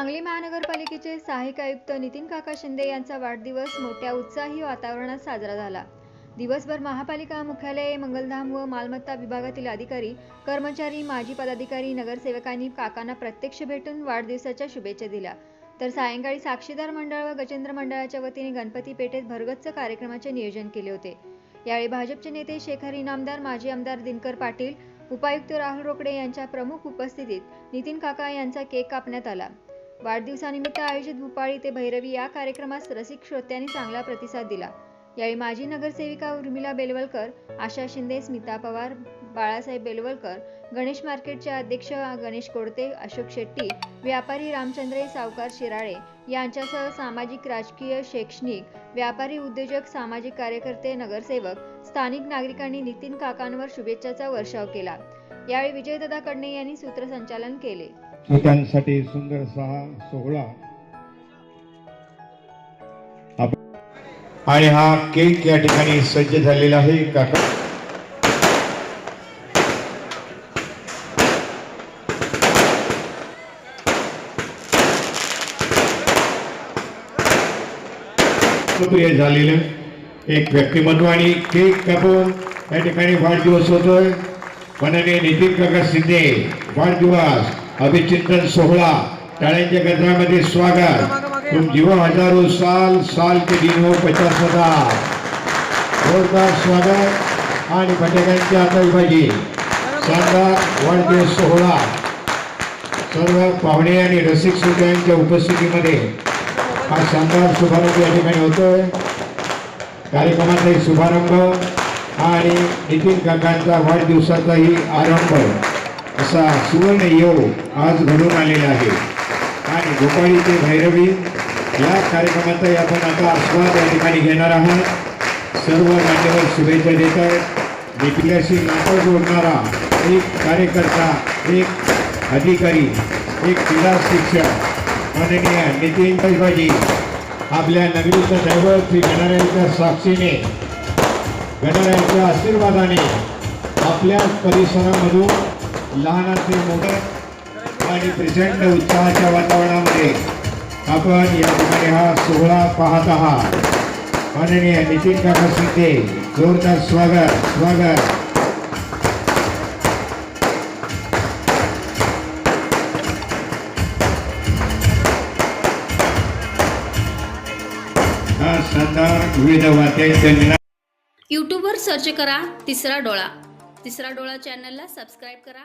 सांगली महानगरपालिकेचे सहाय्यक आयुक्त नितीन काका शिंदे यांचा वाढदिवस मोठ्या उत्साही वातावरणात साजरा झाला. दिवसभर महापालिका मुख्यालय मंगलधाम व मालमत्ता विभागातील अधिकारी कर्मचारी माजी पदाधिकारी नगरसेवकांनी काकांना प्रत्यक्ष भेटून वाढदिवसाच्या शुभेच्छा दिल्या. तर सायंकाळी साक्षीदार मंडळ व गजेंद्र मंडळाच्या वतीने गणपती पेठेत भरगच्च कार्यक्रमाचे नियोजन केले होते. यावेळी भाजपचे नेते शेखर इनामदार माजी आमदार दिनकर पाटील उपायुक्त राहुल रोकडे यांच्या प्रमुख उपस्थितीत नितीन काका यांचा केक कापण्यात आला. वाढदिवसानिमित्त आयोजित भूपाळी ते भैरवी या कार्यक्रमास रसिक श्रोत्यांनी चांगला प्रतिसाद दिला. यावेळी माजी नगरसेविका उर्मिला बेलवलकर आशा शिंदे स्मिता पवार बाळासाहेब बेलवलकर गणेश मार्केटचे अध्यक्ष गणेश कोडते अशोक शेट्टी व्यापारी रामचंद्र सावकार शिराळे यांच्यासह सामाजिक राजकीय शैक्षणिक व्यापारी उद्योजक सामाजिक कार्यकर्ते नगरसेवक स्थानिक नागरिकांनी नितीन काकांवर शुभेच्छाचा वर्षाव केला. यावेळी विजयदादा कडणे यांनी सूत्रसंचालन केले. श्रोत्यांसाठी सुंदर सहा सोहळा. आणि हा केक या ठिकाणी सज्ज झालेला आहे. काका लोकप्रिय झालेलं एक व्यक्तिमत्व आणि केक कापून या ठिकाणी वाढदिवस होतोय. माननीय नितीन काका शिंदे वाढदिवस. अभिचिंतन सोहळा टाळ्यांच्या गजरामध्ये स्वागत. तुम जीवन हजारो साल साल के दिन हो पचास हजार. जोरदार स्वागत आणि फटाक्यांची आतषबाजी. शानदार वाढदिवस सोहळा. सर्व पाहुणे आणि रसिक श्रोत्यांच्या उपस्थितीमध्ये हा शानदार शुभारंभ या ठिकाणी होतोय. कार्यक्रमाचाही शुभारंभ आणि नितीन काकांचा वाढदिवसाचाही आरंभ. असा सुवर्ण योग आज घडून आलेला आहे. आणि गोपाळी ते भैरवी या कार्यक्रमाचाही आपण आता आस्वाद या ठिकाणी घेणार आहोत. सर्व मान्यवर शुभेच्छा देत आहेत. दीपिकाशी नातं जोडणारा एक कार्यकर्ता एक अधिकारी एक क्रीडा शिक्षक माननीय नितीन कैबाजी आपल्या नगरीचं दैवत श्री गणरायाच्या साक्षीने गणरायाच्या आशीर्वादाने आपल्या परिसरामधून लहानाचे मोठे आणि प्रचंड उत्साहाच्या वातावरणामध्ये आपण या ठिकाणी हा सोहळा पाहत आहात. माननीय नितीन काका शिंदे जोरदार स्वागत स्वागत. यूट्यूबवर सर्च करा तिसरा डोळा. तिसरा डोळा चॅनलला सबस्क्राईब करा.